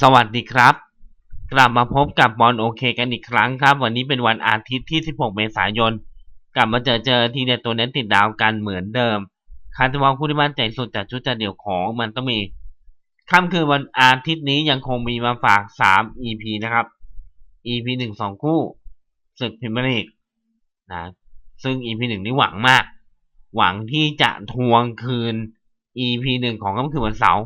สวัสดีครับ กลับมาพบกับบอลโอเคกันอีกครั้งครับ วันนี้เป็นวันอาทิตย์ที่ 16 เมษายน กลับมาเจอเจอทีเด็ดตัวเน้นติดดาวกันเหมือนเดิมคาร์ตวองคู่ที่มั่นใจสุดจากชุดจัดเดี่ยวของมันต้องมีค่ำคืนวันอาทิตย์นี้ยังคงมีมาฝาก 3 EP นะครับ EP 1 2 คู่ศึกพิมพ์ลีกนะซึ่ง EP 1 นี้หวังมาก หวังที่จะทวงคืน EP 1 ของค่ำคืนวันเสาร์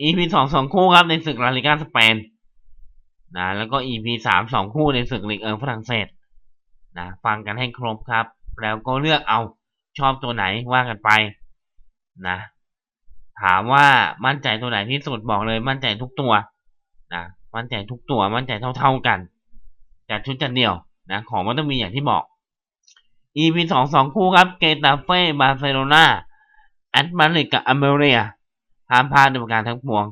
EP สองสองคู่ครับในศึกลาลิกาสเปนนะแล้วก็ EP สามสองคู่ในศึกลีกเอิงฝรั่งเศสนะฟังกันให้ครบครับ แล้วก็เลือกเอาชอบตัวไหนว่ากันไปนะถามว่ามั่นใจตัวไหนที่สุดบอกเลย มั่นใจทุกตัวนะมั่นใจทุกตัวมั่นใจเท่า ๆกันจากชุดจัดเดี่ยวนะของมันต้องมีอย่างที่บอก EP สองสองคู่ครับเกตาเฟ่บาร์เซโลนาแอตมาริกกับอเมริกา ห้ามพลาดในประการทั้งปวง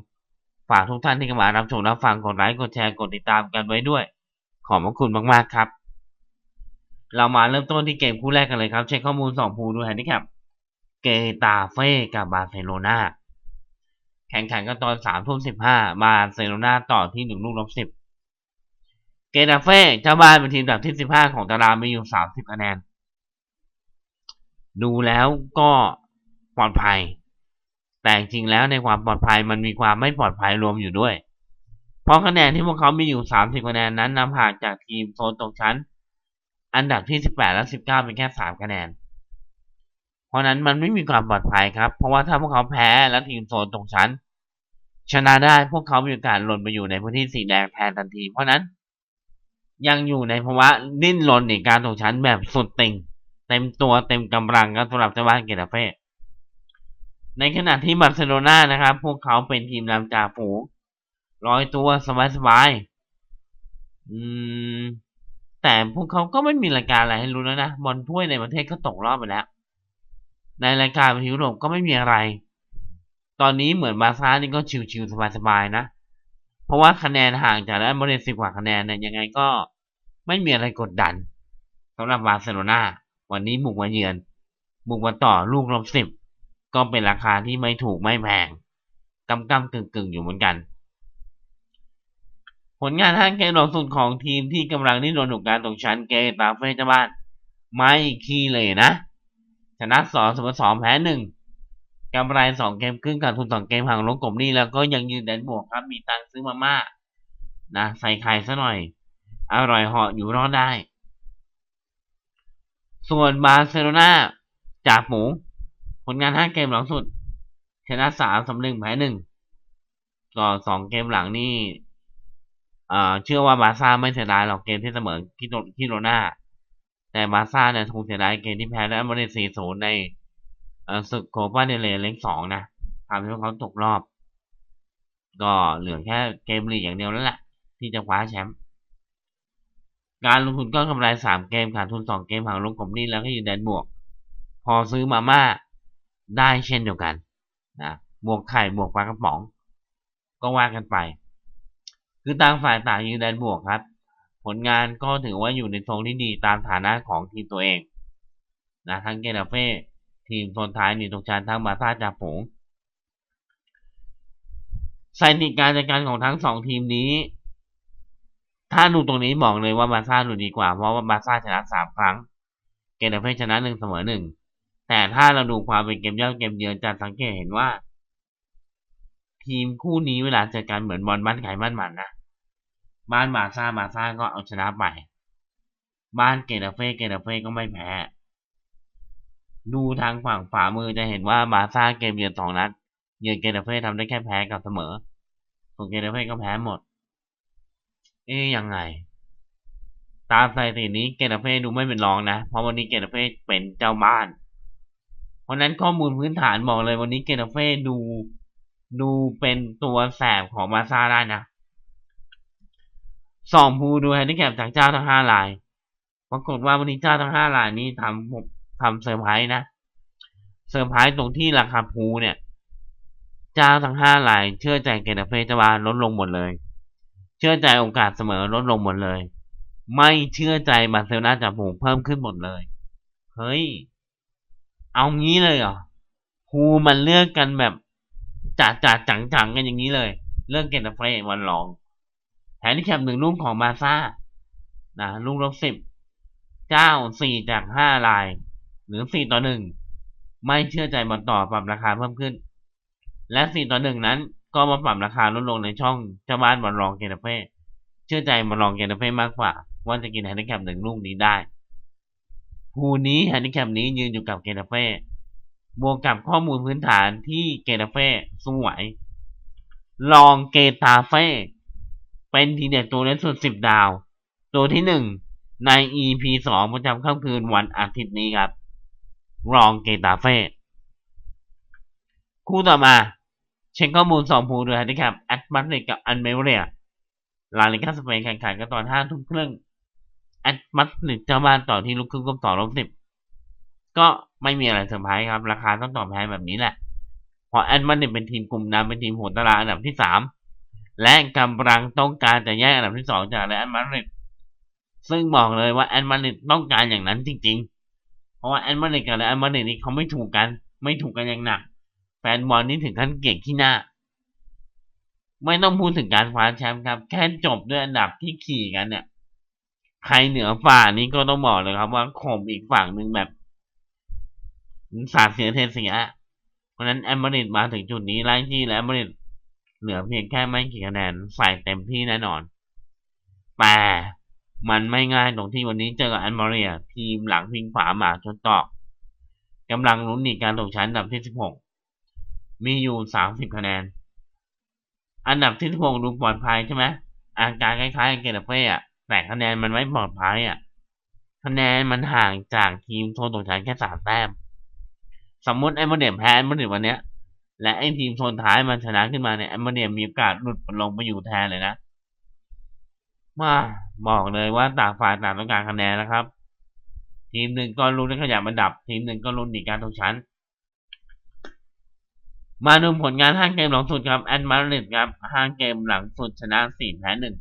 ฝากทุกท่านที่เข้ามารับชมรับฟังกดไลค์กดแชร์กดติดตามกันไว้ด้วย ขอบพระคุณมากๆครับ เรามาเริ่มต้นที่เกมคู่แรกกันเลยครับ เช็คข้อมูลสองภูดูแฮนดิแคปเกตาเฟ่กับบาร์เซโลนาแข่งขันกันตอนสามทุ่มสิบห้าบาร์เซโลนาต่อที่หนึ่งลูกลบสิบเกตาเฟ่เจ้าบ้านเป็นทีมอันดับที่สิบห้าของตารางมีอยู่สามสิบคะแนน ดูแล้วก็ปลอดภัย แต่จริงแล้วในความปลอดภัยมันมีความไม่ปลอดภัยรวมอยู่ด้วย เพราะคะแนนที่พวกเขามีอยู่ 30 คะแนนนั้นนำห่างจากทีมโซนตกชั้น อันดับที่ 18 และ 19 เป็นแค่ 3 คะแนน เพราะนั้นมันไม่มีความปลอดภัยครับ เพราะว่าถ้าพวกเขาแพ้และทีมโซนตกชั้น ชนะได้พวกเขามีโอกาสหล่นไปอยู่ในพื้นที่สีแดงแทนทันที เพราะนั้นยังอยู่ในภาวะดิ้นรนในการตกชั้นแบบสุดติ่งเต็มตัวเต็มกำลังครับสำหรับเจ้าบ้านเกตาเฟ่ ในขณะที่บาร์เซโลนานะครับ พวกเขาเป็นทีมนำจ่าฝูงร้อยตัวสบายๆอืม แต่พวกเขาก็ไม่มีรายการอะไรให้รู้แล้วนะ บอลถ้วยในประเทศก็ตกรอบไปแล้ว ในรายการยุโรปก็ไม่มีอะไร ตอนนี้เหมือนบาซ่านี่ก็ชิวๆสบายๆนะ เพราะว่าคะแนนห่างจากแอตมาดริสิกว่าคะแนนเนี่ยยังไงก็ไม่มีอะไรกดดันสำหรับบาร์เซโลนาวันนี้บุกมาเยือน บุกมาต่อลูกลบสิบ ก็เป็นราคาที่ไม่ถูกไม่แพงกำกำกึ่งกึ่งอยู่เหมือนกัน ผลงานทางเกมหลังสุดของทีมที่กำลังนิ่งโดนถูกการตกชั้นเกตาเฟ่เจ้าบ้าน ไม่ขี้เลยนะ ชนะสองเสมอสองแพ้หนึ่งกำไรสองเกมครึ่งขาดทุนสองเกมห่างลงกลมนี่แล้วก็ยังยืนแดนบวกครับมีตังซื้อมาม่านะใส่ไข่ซะหน่อย อร่อยเหาะอยู่รอดได้ ส่วนบาร์เซโลนาจากหมู ผลงานห้าเกมหลังสุด ชนะสามสำเร็จแพ้หนึ่งก็สองเกมหลังนี่เชื่อว่าบาซ่าไม่เสียดายหรอกเกมที่เสมอที่โดที่โรนาแต่บาซ่าเนี่ยคงเสียดายเกมที่แพ้และมาเลเซียศูนย์ในศึกโคปาเดเลเล็กสองนะทำให้พวกเขาตกรอบ ก็เหลือแค่เกมลีกอย่างเดียวแล้วแหละที่จะคว้าแชมป์การลงทุนก็กำไรสามเกมขาดทุนสองเกมห่างลงกลมนี่แล้วก็ยืนแดนบวก พอซื้อมาม่า ได้เช่นเดียวกันนะบวกไข่บวกปลากระป๋อง ก็ว่ากันไป คือต่างฝ่ายต่างยืนแดนบวกครับ ผลงานก็ถือว่าอยู่ในโซนที่ดีตามฐานะของทีมตัวเองนะทั้งเกนาเฟ่ทีมโซนท้ายนี่ตกชั้นทั้งบาซ่าจาฝูงสถิติการจัดการของทั้งสองทีมนี้ ถ้าดูตรงนี้บอกเลยว่าบาซ่าดูดีกว่า เพราะว่าบาซ่าชนะสามครั้ง เกนาเฟ่ชนะหนึ่งเสมอหนึ่ง แต่ถ้าเราดูความเป็นเกมเย่าเกมเยือนจะสังเกตเห็นว่า ทีมคู่นี้เวลาเจอกันเหมือนบอลบ้านไข่บ้านหมันนะบ้านบาซ่าบาซ่าก็เอาชนะไปบ้านเกตาเฟ่เกตาเฟ่ก็ไม่แพ้ ดูทางฝั่งฝ่ามือจะเห็นว่าบาซ่าเกมเยือนสองนัดเยือนเกตาเฟ่ทำได้แค่แพ้กับเสมอส่วนเกตาเฟ่ก็แพ้หมด เอ๊ยยังไง ตามสถิตินี้เกตาเฟ่ดูไม่เป็นรองนะ เพราะวันนี้เกตาเฟ่เป็นเจ้าบ้าน ราะนั้นข้อมูลพื้นฐานบอกเลยวันนี้เกตาเฟ่ดู ดูเป็นตัวแสบของบาซาได้นะสองภูดูแฮนดิแคปจากเจ้าทั้งห้ารายปรากฏว่าวันนี้เจ้าทั้งห้ารายนี้ทำทำเซอร์ไพรส์นะเซอร์ไพรส์ตรงที่ราคาภูเนี่ย เจ้าทั้งห้ารายเชื่อใจเกตาเฟ่จะมาลดลงหมดเลย เชื่อใจโอกาสเสมอลดลงหมดเลย ไม่เชื่อใจบาร์เซโลนาจากผูเพิ่มขึ้นหมดเลย เฮ้ย เอางี้เลยเหรอภูมันเลือกกันแบบจ่าจ่าจังจังกันอย่างนี้เลย เรื่องเกนเฟรวันรองแฮนดิแคปหนึ่งลูกของมาซ่านะลูกลบสิบเจ้าสี่จากห้าลาย หรือสี่ต่อหนึ่งไม่เชื่อใจบอลต่อปรับราคาเพิ่มขึ้น และสี่ต่อหนึ่งนั้น ก็มาปรับราคาลดลงในช่องเจ้าบ้านบอลรองเกนเฟเชื่อใจบอลรองเกนเฟมากกว่า ว่าจะกินแฮนดิแคปหนึ่งลูกนี้ได้ ภูนี้แฮนดิแคปนี้ยืนอยู่กับเกนเฟรบวกกับข้อมูลพื้นฐานที่เกตาเฟ่สู้ไหว ลองเกตาเฟ่เป็นทีเด็ดตัวเล่นสุดสิบดาว ตัวที่หนึ่งใน EP สองประจำค่ำคืนวันอาทิตย์นี้ครับ ลองเกตาเฟ่คู่ต่อมา เช็คข้อมูลสองภูโดยฮันดิแคปแอดบัตเนกับอันเมเรียลาลิกาสเปนแข่งขันกันตอนห้าทุ่มครึ่ง แอดบัตเนเจ้าบ้านต่อที่ลูกครึ่งก็ต่อลบสิบก็ไม่มีอะไรเซอร์ไพรส์ครับ ราคาต้องตอบแพงแบบนี้แหละเพราะแอนมันเนี่ยเป็นทีมกลุ่มนำเป็นทีมหัวตารางอันดับที่สามและกำลังต้องการจะแย่งอันดับที่สองจากแอนมาริดซึ่งบอกเลยว่าแอนมาริดต้องการอย่างนั้นจริง ๆ เพราะว่าแอนมาริดกับแอนมาริดนี่เขาไม่ถูกกัน ไม่ถูกกันอย่างหนัก แฟนบอลนี่ถึงขั้นเก่งขี้หน้า ไม่ต้องพูดถึงการคว้าแชมป์ครับ แค่จบด้วยอันดับที่ขี่กันเนี่ย ใครเหนือฝ่านี้ก็ต้องบอกเลยครับ ว่าข่มอีกฝั่งหนึ่งแบบสาดเสียเทเสียเพราะนั้นแอมเบริดมาถึงจุดนี้ไล่ที่และแอมเบริดเหลือเพียงแค่ไม่กี่คะแนนใส่เต็มที่แน่นอน แต่มันไม่ง่ายตรงที่วันนี้เจอกับแอนมาเรีย ทีมหลังพิงฝาหมาชนตอกกำลังลุ้นหนีการตกชั้นอันดับที่ 16 มีอยู่ 30 คะแนน อันดับที่ 16 ดูปลอดภัยใช่ไหมอาการคล้ายๆเกตเฟ่อะ แต่คะแนนมันไม่ปลอดภัยอะ คะแนนมันห่างจากทีมโทนตกชั้นแค่สามแต้ม สมมติไอ้โมเดมแพ้โมเดมวันเนี้ย และไอ้ทีมโซนท้ายมันชนะขึ้นมาเนี่ยไอ้โมเดมมีโอกาสหลุดลงไปอยู่แทนเลยนะมาบอกเลยว่าต่างฝ่ายต่างต้องการคะแนนนะครับ ทีมหนึ่งก็ลุ้นในขยับอันดับ ทีมหนึ่งก็ลุ้นหนีการตกชั้น มาดูผลงานห้างเกมหลังสุดครับแอนมาริดครับห้างเกมหลังสุดชนะสี่แพ้หนึ่ง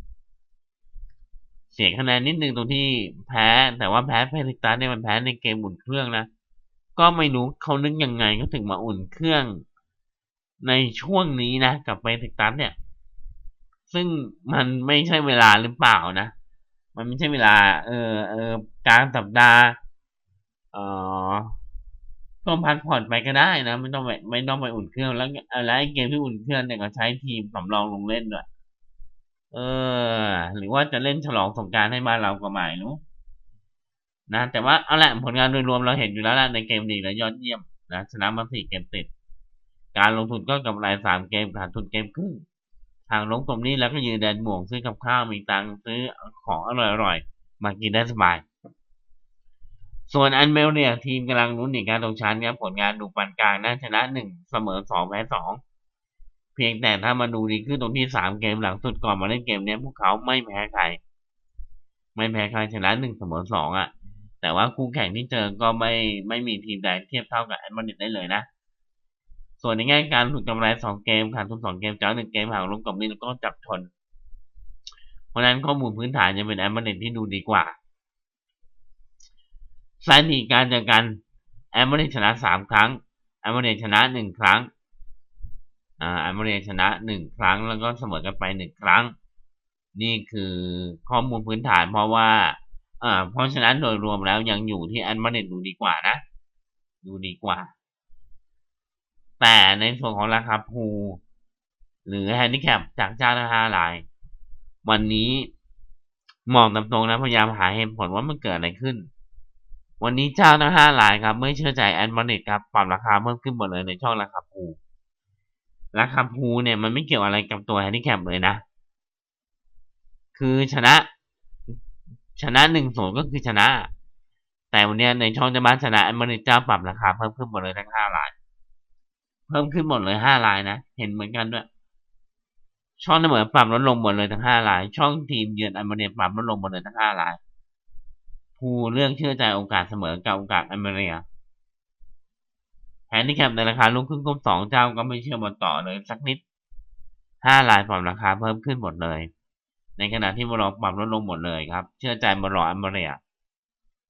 เสียคะแนนนิดนึงตรงที่แพ้ แต่ว่าแพ้เพลิตัสเนี่ยมันแพ้ในเกมหมุนเครื่องนะ ก็ไม่รู้เขานึกยังไงเขาถึงมาอุ่นเครื่อง ในช่วงนี้นะกับเบติตัสเนี่ย ซึ่งมันไม่ใช่เวลาหรือเปล่านะ มันไม่ใช่เวลา เออเออกลางสัปดาห์เออก็พักผ่อนไปก็ได้นะ ไม่ต้องไปไม่ต้องไปอุ่นเครื่องแล้วอะไรเกมที่อุ่นเครื่องเนี่ยก็ใช้ทีมสำรองลงเล่นด้วย เออ หรือว่าจะเล่นฉลองสงการให้บ้านเราก็ไม่รู้นะแต่ว่าเอาละผลงานโดยรวมเราเห็นอยู่แล้วละในเกมดีและยอดเยี่ยมนะชนะมาสี่เกมติด การลงทุนก็กำไรสามเกมขาดทุนเกมครึ่งทางลงตรงนี้แล้วก็ยืนแดนหม่วงซื้อกับข้าวมีตังซื้อของอร่อยๆมากินได้สบาย ส่วนอันเมลเนี่ย ทีมกำลังลุ้นหนีการตกชั้นครับผลงานดูปานกลางน่าชนะหนึ่งเสมอสองแพ้สอง เพียงแต่ถ้ามาดูดีขึ้นตรงที่สามเกมหลังสุดก่อนมาเล่นเกมนี้พวกเขาไม่แพ้ใคร ไม่แพ้ใครชนะหนึ่งเสมอสองอะ แต่ว่าคู่แข่งที่เจอก็ไม่ไม่มีทีมใดเทียบเท่ากับแอดมาริดได้เลยนะ ส่วนในแง่การถูกกำไรสองเกมขาดทุนสองเกมเจ้าหนึ่งเกมห่างลงกับนี่ก็จับชน เพราะนั้นข้อมูลพื้นฐานจะเป็นแอดมาริดที่ดูดีกว่าสถิติการเจอกันแอดมาริดชนะสามครั้งแอดมาริดชนะหนึ่งครั้ง อ่าแอดมาริดชนะหนึ่งครั้งแล้วก็เสมอกันไปหนึ่งครั้ง นี่คือข้อมูลพื้นฐานเพราะว่าอ่าเพราะฉะนั้นโดยรวมแล้วยังอยู่ที่อันมาเน็ตดูดีกว่านะดูดีกว่า แต่ในส่วนของราคาพูหรือแฮนดิแคปจากเจ้าทั้งห้าราย วันนี้มองตามตรงนะพยายามหาเหตุผลว่ามันเกิดอะไรขึ้น วันนี้เจ้าทั้งห้ารายครับ ไม่เชื่อใจแอนมาเน็ตครับปรับราคาเพิ่มขึ้นหมดเลยในช่องราคา ราคาพูเนี่ยมันไม่เกี่ยวอะไรกับตัวแฮนดิแคปเลยนะ คือชนะ ชนะหนึ่งศูนย์ก็คือชนะ แต่วันนี้ในช่องจะบ้านชนะมันเจ้าปรับราคาเพิ่มขึ้นหมดเลยทั้งห้าลาย เพิ่มขึ้นหมดเลยห้าลายนะ เห็นเหมือนกันด้วย ช่องเสมอปรับลดลงหมดเลยทั้งห้าลาย ช่องทีมเยือนอันเมเนียปรับลดลงหมดเลยทั้งห้าลายผู้เรื่องเชื่อใจโอกาสเสมอกับโอกาสอันเมเนีย แฮนดิแคปในราคาลุกขึ้นก้มสองเจ้าก็ไม่เชื่อบอลต่อเลยสักนิดห้าลายปรับราคาเพิ่มขึ้นหมดเลย ในขณะที่บอลปรับลดลงหมดเลยครับ เชื่อใจบอลอัมเบรีย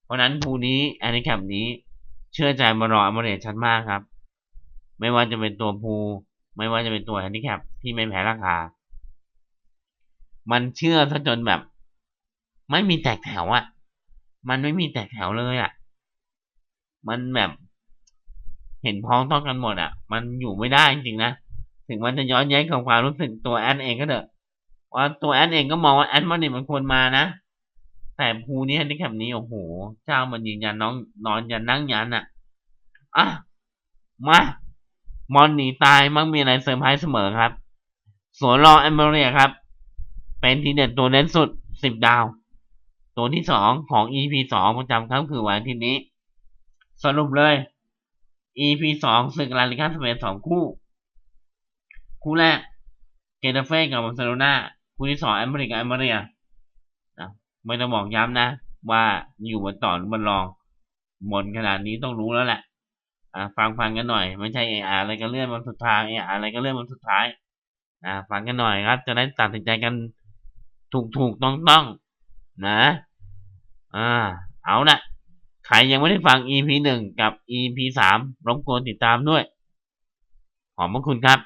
เพราะนั้นภูนี้แอนนิแคปนี้เชื่อใจบอลอัมเบรียชัดมากครับ ไม่ว่าจะเป็นตัวภูไม่ว่าจะเป็นตัวแอนนิแคปที่ไม่แพ้ราคา มันเชื่อซะจนแบบ ไม่มีแตกแถวอะ่ะ มันไม่มีแตกแถวเลยอะ่ะ มันแบบ เห็นพ้องต้องกันหมดอะ มันอยู่ไม่ได้จริงๆนะ ถึงมันจะย้อนแย้งกับความรู้สึกตัวแอนเองก็เถอะ ว่าตัวแอนเองก็มองว่าแอนมันเนี่ยมันควรมานะ แต่ภูนี้ฮันแคปนี้โอ้โห เจ้ามันยืนยันน้องนอนยันนั่งยันอะ อะ มามอนหนีตายมักมีอะไรเซอร์ไพรส์เสมอครับ สวนรอแอมเบรียครับ เป็นทีเด็ดตัวเน้นสุดสิบดาว ตัวที่สองของ EP สองประจำค่ำคือวันที่นี้ สรุปเลย EP สองศึกลาลิกาสเปนสองคู่ คู่แรกเกตาเฟ่กับบาร์เซโลนาคู่ที่สองแอมเบริกบแอมเบรียนะไม่ต้องบอกย้ำนะ ว่าอยู่บนต่อหรือบนรองหมดขนาดนี้ต้องรู้แล้วแหละอ่าฟังฟังกันหน่อย ไม่ใช่เอออะไรก็เลื่อนมันสุดท้ายเอออะไรก็เลื่อนมันสุดท้ายอ่าฟังกันหน่อยครับ จะได้ตัดสินใจกันถูกถูกต้องต้องนะอ่าเอานะ ครยังไม่ได้ฟัง EP หนึ่งกับ EP สามรบกวนติดตามด้วย ขอบพระคุณครับ